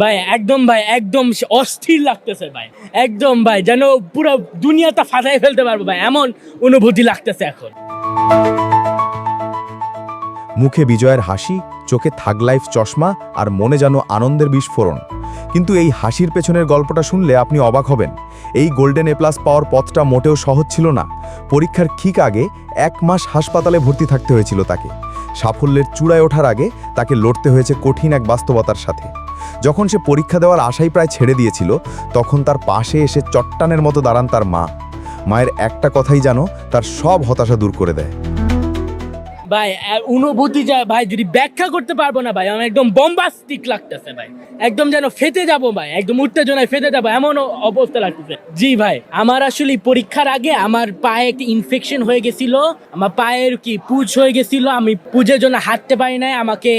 ভাই, একদম ভাই, একদম অস্থির লাগতেছে ভাই। একদম ভাই, যেন পুরো দুনিয়াটা ফাটাই ফেলতে পারব ভাই, এমন অনুভূতি লাগতেছে এখন। মুখে বিজয়ের হাসি, চোখে থাগ লাইফ চশমা আর মনে যেন আনন্দের বিস্ফোরণ। কিন্তু এই হাসির পেছনের গল্পটা শুনলে আপনি অবাক হবেন। এই গোল্ডেন এ প্লাস পাওয়ার পথটা মোটেও সহজ ছিল না। পরীক্ষার ঠিক আগে এক মাস হাসপাতালে ভর্তি থাকতে হয়েছিল তাকে। সাফল্যের চূড়ায় ওঠার আগে তাকে লড়তে হয়েছে কঠিন এক বাস্তবতার সাথে। যখন সে পরীক্ষা দেওয়ার আশাই প্রায় ছেড়ে দিয়েছিল, তখন তার পাশে এসে চট্টানের মতো দাঁড়ান তার মা। মায়ের একটা কথাই জানো, তার সব হতাশা দূর করে দেয়। ভাই অনুভূতি যা, ভাই, যদি ব্যাখ্যা করতে পারব না, ভাই, আমার একদম বম্বাস্টিক লাগতেছে, ভাই। একদম যেন ফেটে যাব, ভাই, একদম উত্তেজনায় ফেটে যাব এমন অবস্থা লাগতেছে। জি, ভাই, আমার আসলে পরীক্ষার আগে আমার পায়ে একটি ইনফেকশন হয়ে গেছিল, আমার পায়ের কি পুজ হয়ে গেছিল, আমি পুজের জন্য হাঁটতে পারি নাই, আমাকে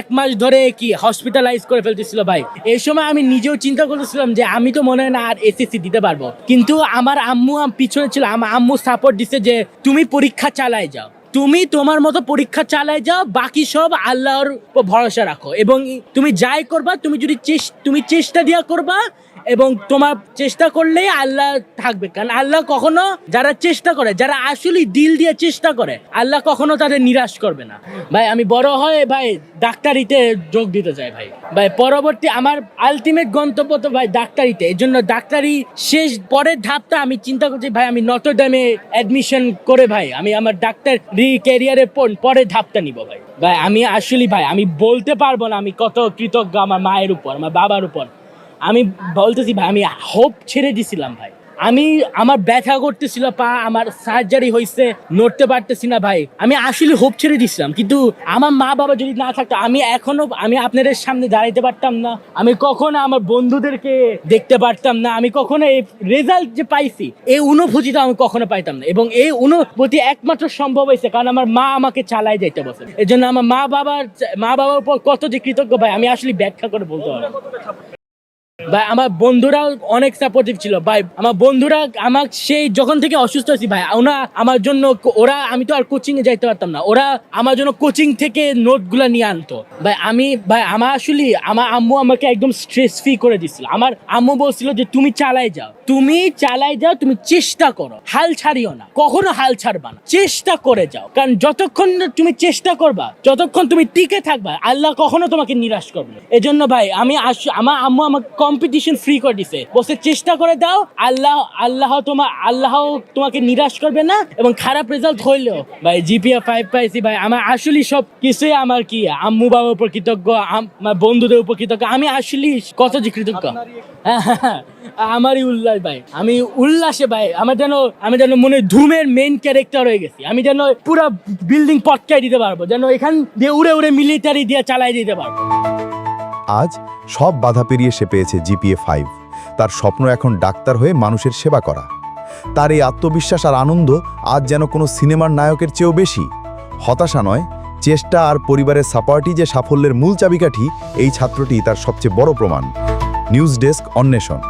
এক মাস ধরে কি হসপিটালাইজ করে ফেলতেছিল, ভাই। এই সময় আমি নিজেও চিন্তা করতেছিলাম যে, আমি তো মনে হয় না আর এসএসসি দিতে পারব। কিন্তু আমার আম্মু আম পিছনে ছিল, আমার আম্মু সাপোর্ট দিছে যে, তুমি পরীক্ষা চালায় যাও। তুমি তোমার মতো পরীক্ষা চালায় যাও, বাকি সব আল্লাহর ভরসা রাখো। এবং তুমি যাই করবা, তুমি যদি তুমি চেষ্টা দিয়া করবা এবং তোমার চেষ্টা করলেই আল্লাহ থাকবে। কারণ আল্লাহ কখনো যারা চেষ্টা করে, যারা আসলে দিল দিয়ে চেষ্টা করে, আল্লাহ কখনো তাদের নিরাশ করবে না। ভাই, আমি বড় হয়ে, ভাই, ডাক্তারিতে যোগ দিতে চাই, ভাই। ভাই, পরবর্তী আমার আলটিমেট গন্তব্য তো, ভাই, ডাক্তারিতে। এই জন্য ডাক্তারি শেষ পরের ধাপটা আমি চিন্তা করছি, ভাই, আমি নটরডামে অ্যাডমিশন করে, ভাই, আমি আমার ডাক্তার রি ক্যারিয়ারের পরের ধাপটা নিব, ভাই। ভাই, আমি আসলে ভাই, আমি বলতে পারব না আমি কত কৃতজ্ঞ আমার মায়ের উপর, আমার বাবার উপর। আমি বলতেছি ভাই, আমি হোপ ছেড়ে দিছিলাম ভাই। আমি, আমার ব্যথা করতেছিল, পা, আমার সার্জারি হয়েছে নড়তে পারতেছি না ভাই। আমি আসলে হোপ ছেড়ে দিছিলাম, কিন্তু আমার মা বাবা যদি না থাকতো, আমি এখনও, আমি আপনাদের সামনে দাঁড়াইতে পারতাম না। আমি কখনো আমার বন্ধুদেরকে দেখতে পারতাম না। আমি কখনো এই রেজাল্ট যে পাইছি এই অনুভূতিটা আমি কখনো পাইতাম না। এবং এই অনুভূতি একমাত্র সম্ভব হয়েছে, কারণ আমার মা আমাকে চালাই যাইতে বসে। এই জন্য আমার মা বাবার মা বাবার উপর কত যে কৃতজ্ঞ ভাই, আমি আসলে ব্যাখ্যা করে বলতে পারব। ভাই, আমার বন্ধুরাও অনেক সাপোর্টিভ ছিল। ভাই, আমার বন্ধুরা আমার সেই যখন থেকে অসুস্থ হয়েছি ভাই ওরা আমার জন্য ওরা, আমি তো আর কোচিং এ যাইতে পারতাম না। ওরা আমার জন্য কোচিং থেকে নোটগুলো নিয়ে আনতো। ভাই, আমি, ভাই, আমার আসলে আমার আম্মু আমাকে একদম স্ট্রেস ফ্রি করে দিছিল। আমার আম্মু বলছিল যে, তুমি চালাই যাও। তুমি চালাই যাও, তুমি চেষ্টা করো। হাল ছাড়িও না। কখনো হাল ছাড়বা না। চেষ্টা করে যাও। কারণ যতক্ষণ তুমি চেষ্টা করবা, যতক্ষণ তুমি টিকে থাকবা, আল্লাহ কখনো তোমাকে নিরাশ করবে এজন্য ভাই, আমি আমার আম্মু আমাকে কম্পিটিশন ফ্রি করে দিছে। বসে চেষ্টা করে দাও, আল্লাহ আল্লাহ তোমার আল্লাহ তোমাকে নিরাশ করবে না এবং খারাপ রেজাল্ট হইলেও। ভাই জিপিএ ফাইভ পাইছি, ভাই, আমার আসলে সব কিছুই আমার কি, আম্মু বাবার উপর কৃতজ্ঞ আম- আমার বন্ধুদের উপর কৃতজ্ঞ আমি আসলে কত যে কৃতজ্ঞ। আমারই উল্লাস, ভাই, আমি উল্লাসে, ভাই, আমার যেন, আমি যেন মনে ধুমের মেইন ক্যারেক্টার হয়ে গেছি। আমি যেন পুরো বিল্ডিং পটকাই দিতে পারব, যেন এখান দিয়ে উড়ে উড়ে মিলিটারি দিয়ে চালাই দিতে পারব। আজ সব বাধা পেরিয়ে সে পেয়েছে জিপিএ ফাইভ। তার স্বপ্ন এখন ডাক্তার হয়ে মানুষের সেবা করা। তার এই আত্মবিশ্বাস আর আনন্দ আজ যেন কোনো সিনেমার নায়কের চেয়েও বেশি। হতাশা নয়, চেষ্টা আর পরিবারের সাপোর্টই যে সাফল্যের মূল চাবিকাঠি, এই ছাত্রটি তার সবচেয়ে বড় প্রমাণ। নিউজ ডেস্ক অন্বেষণ।